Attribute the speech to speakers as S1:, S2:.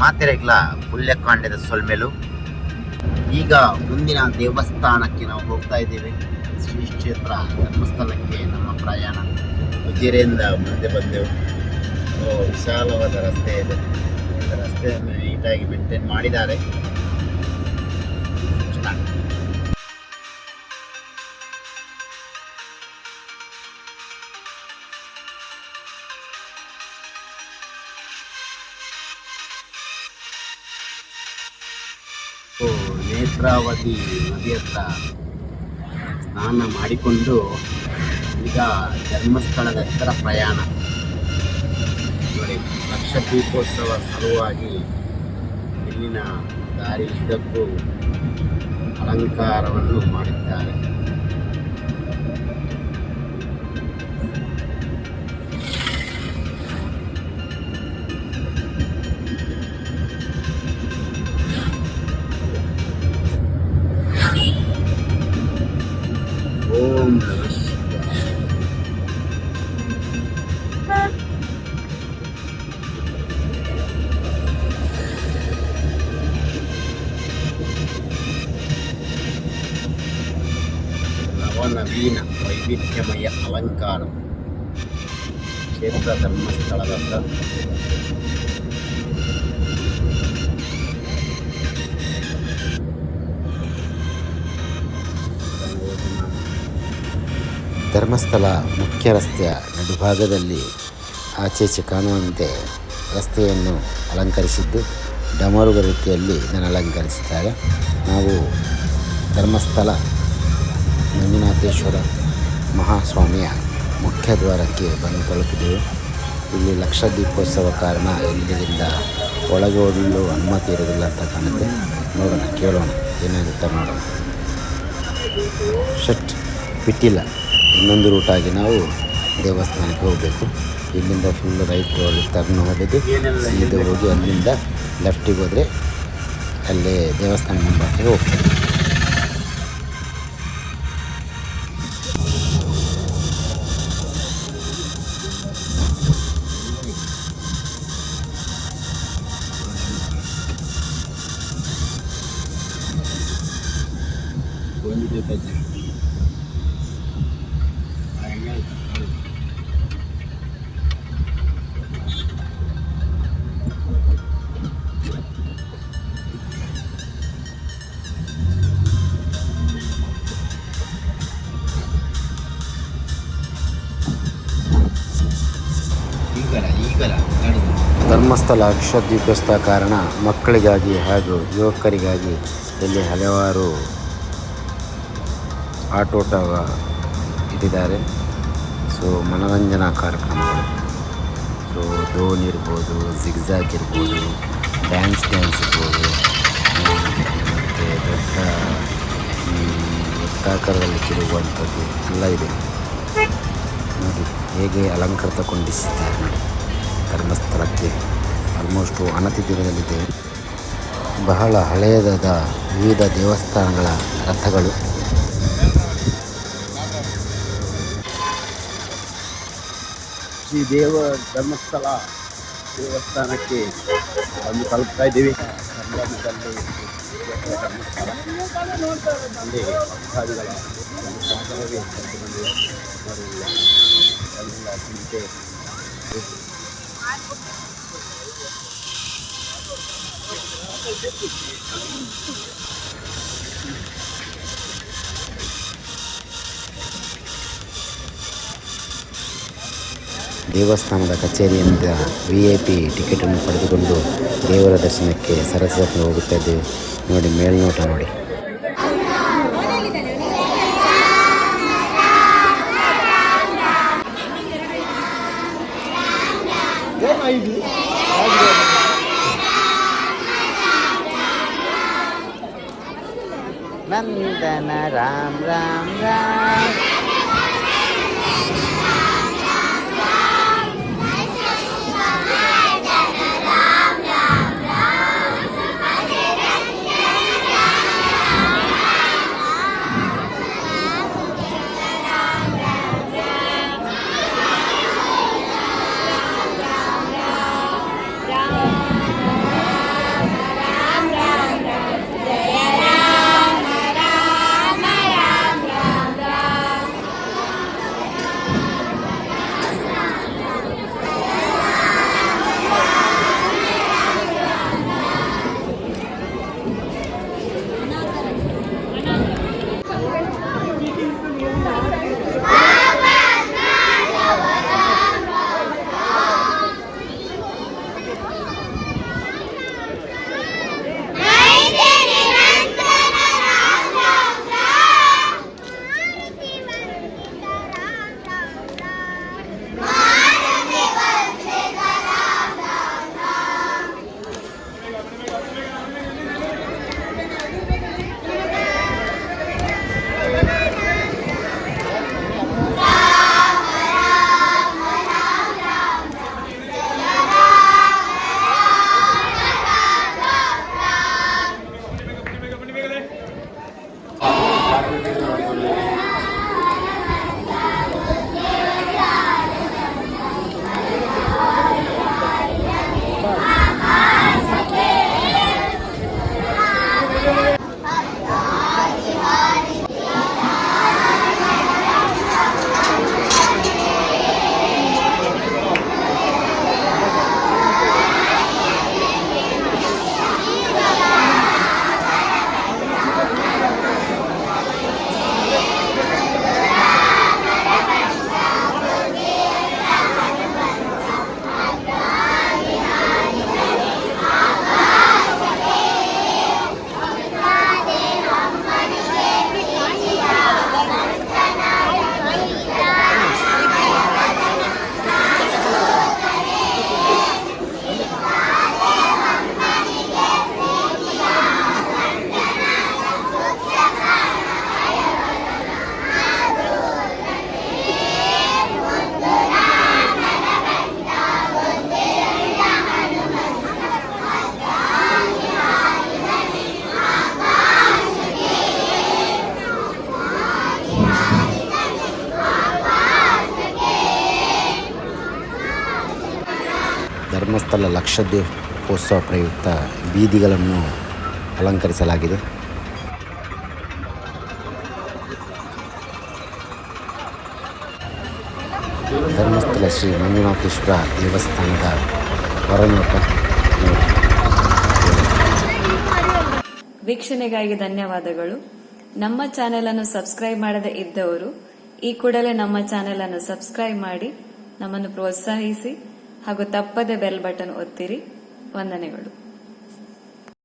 S1: ಮಾತೆರೆಗ್ಲ ಪುಲ್ಯಕಾಂಡದ ಸೊಲ್ಮೆಲು. ಈಗ ಮುಂದಿನ ದೇವಸ್ಥಾನಕ್ಕೆ ನಾವು ಹೋಗ್ತಾ ಇದ್ದೇವೆ. ಶ್ರೀ ಕ್ಷೇತ್ರ ಧರ್ಮಸ್ಥಳಕ್ಕೆ ನಮ್ಮ ಪ್ರಯಾಣ. ಉಜಿರೆಯಿಂದ ಮುಂದೆ ಬಂದೆವು. ವಿಶಾಲವಾದ ರಸ್ತೆ ಇದೆ. ರಸ್ತೆಯನ್ನು ನೀಟಾಗಿ ಮೇಂಟೈನ್ ಮಾಡಿದ್ದಾರೆ. ಸೊ, ನೇತ್ರಾವತಿ ನದಿ ಹತ್ರ ಸ್ನಾನ ಮಾಡಿಕೊಂಡು ಈಗ ಧರ್ಮಸ್ಥಳದ ಹತ್ತಿರ ಪ್ರಯಾಣ. ನೋಡಿ ಲಕ್ಷ ದೀಪೋತ್ಸವ ಸಲುವಾಗಿ ಇಲ್ಲಿನ ದಾರಿ ಉದ್ದಕ್ಕೂ ಅಲಂಕಾರವನ್ನು ಮಾಡಿದ್ದಾರೆ. ನವನವೀನ ವೈವಿಧ್ಯಮಯ ಅಲಂಕಾರ. ಕ್ಷೇತ್ರ ಧರ್ಮಸ್ಥಳದ ಹತ್ರ
S2: ಧರ್ಮಸ್ಥಳ ಮುಖ್ಯ ರಸ್ತೆಯ ನಡುಭಾಗದಲ್ಲಿ ಆಚೆಚೆ ಕಾಣುವಂತೆ ರಸ್ತೆಯನ್ನು ಅಲಂಕರಿಸಿದ್ದು ಡಮರುಗ ರೀತಿಯಲ್ಲಿ ಇದನ್ನು ಅಲಂಕರಿಸಿದ್ದಾರೆ ನಾವು ಧರ್ಮಸ್ಥಳ ಮಂಜುನಾಥೇಶ್ವರ ಮಹಾಸ್ವಾಮಿಯ ಮುಖ್ಯ ದ್ವಾರಕ್ಕೆ ಬಂದು ತಲುಪಿದೆವು. ಇಲ್ಲಿ ಲಕ್ಷ ದೀಪೋತ್ಸವ ಕಾರಣ ಇಲ್ಲಿಂದ ಒಳಗೆ ಹೋಗಲು ಅನುಮತಿ ಇರೋದಿಲ್ಲ ಅಂತ ಕಾಣುತ್ತೆ. ನೋಡೋಣ, ಕೇಳೋಣ, ಏನಾಗುತ್ತೆ ನೋಡೋಣ ಶಟ್ ಬಿಟ್ಟಿಲ್ಲ. ಇನ್ನೊಂದು ರೂಟಾಗಿ ನಾವು ದೇವಸ್ಥಾನಕ್ಕೆ ಹೋಗಬೇಕು. ಇಲ್ಲಿಂದ ಫುಲ್ ರೈಟ್ ಟರ್ನ್ ಹೊಡೆದು ಸೀದೆ ಹೋಗಿ ಅಲ್ಲಿಂದ ಲೆಫ್ಟಿಗೆ ಹೋದರೆ ಅಲ್ಲೇ ದೇವಸ್ಥಾನ ಮುಂಭಾಗಕ್ಕೆ ಹೋಗ್ತೇವೆ ಧರ್ಮಸ್ಥಳ ಅಕ್ಷ ಕಾರಣ ಮಕ್ಕಳಿಗಾಗಿ ಹಾಗೂ ಯುವಕರಿಗಾಗಿ ಇಲ್ಲಿ ಹಲವಾರು ಆಟೋಟ ಇಟ್ಟಿದ್ದಾರೆ. ಸೊ ಮನೋರಂಜನಾ ಕಾರ್ಯಕ್ರಮಗಳು. ಸೊ ಡೋನ್ ಇರ್ಬೋದು ಝಿಗ್ಝಾಗ್ ಇರ್ಬೋದು ಡ್ಯಾನ್ಸ್ ಡ್ಯಾನ್ಸ್ ಇರ್ಬೋದು. ಮತ್ತು ದೊಡ್ಡ ವೃತ್ತಾಕಾರದಲ್ಲಿ ತಿರುಗುವಂಥದ್ದು ಎಲ್ಲ ಇದೆ. ನೋಡಿ, ಹೇಗೆ ಅಲಂಕೃತಗೊಂಡಿಸಿದ್ದಾರೆ ನೋಡಿ. ಧರ್ಮಸ್ಥಳಕ್ಕೆ ಆಲ್ಮೋಸ್ಟು ಅನತಿ ದೂರದಲ್ಲಿದೆ ಬಹಳ ಹಳೆಯದಾದ ವಿವಿಧ ದೇವಸ್ಥಾನಗಳ ರಥಗಳು.
S1: ಶ್ರೀ ದೇವ ಧರ್ಮಸ್ಥಳ ದೇವಸ್ಥಾನಕ್ಕೆ ಬಂದು ತಲುಪ್ತಾ ಇದ್ದೀವಿ. ಸಂಗಮದಲ್ಲಿ ಧರ್ಮಸ್ಥಳ ಅಲ್ಲಿ ಭಕ್ತಾದಿಗಳ ಒಂದು ಸಾಗರವೇ ಕಂಡು ಬಂದಿದೆ ಅವರು ಎಲ್ಲ ಚಿಂತೆ
S2: ದೇವಸ್ಥಾನದ ಕಚೇರಿಯಿಂದ ವಿ ಐ ಪಿ ಟಿಕೆಟನ್ನು ಪಡೆದುಕೊಂಡು ದೇವರ ದರ್ಶನಕ್ಕೆ ಸರಸ್ವತಿ ಹೋಗುತ್ತಾ ಇದ್ದೇವೆ ನೋಡಿ ಮೇಲ್ನೋಟ ನೋಡಿ ನಂದನ ರಾಮ್ ರಾಮ್ ರಾಮ್ ಧರ್ಮಸ್ಥಳ ಲಕ್ಷ ದೀಪೋತ್ಸವ ಪ್ರಯುಕ್ತ ಬೀದಿಗಳನ್ನು ಅಲಂಕರಿಸಲಾಗಿದೆ. ಧರ್ಮಸ್ಥಳ ಶ್ರೀ ಮಂಜುನಾಥೇಶ್ವರ ದೇವಸ್ಥಾನದ ಹೊರನೋಟ
S3: ವೀಕ್ಷಣೆಗಾಗಿ ಧನ್ಯವಾದಗಳು. ನಮ್ಮ ಚಾನೆಲ್ ಅನ್ನು ಸಬ್ಸ್ಕ್ರೈಬ್ ಮಾಡದೇ ಇದ್ದವರು ಈ ಕೂಡಲೇ ನಮ್ಮ ಚಾನೆಲ್ ಅನ್ನು ಸಬ್ಸ್ಕ್ರೈಬ್ ಮಾಡಿ ನಮ್ಮನ್ನು ಪ್ರೋತ್ಸಾಹಿಸಿ. ಹಾಗೂ ತಪ್ಪದೆ ಬೆಲ್ ಬಟನ್ ಒತ್ತಿರಿ. ವಂದನೆಗಳು.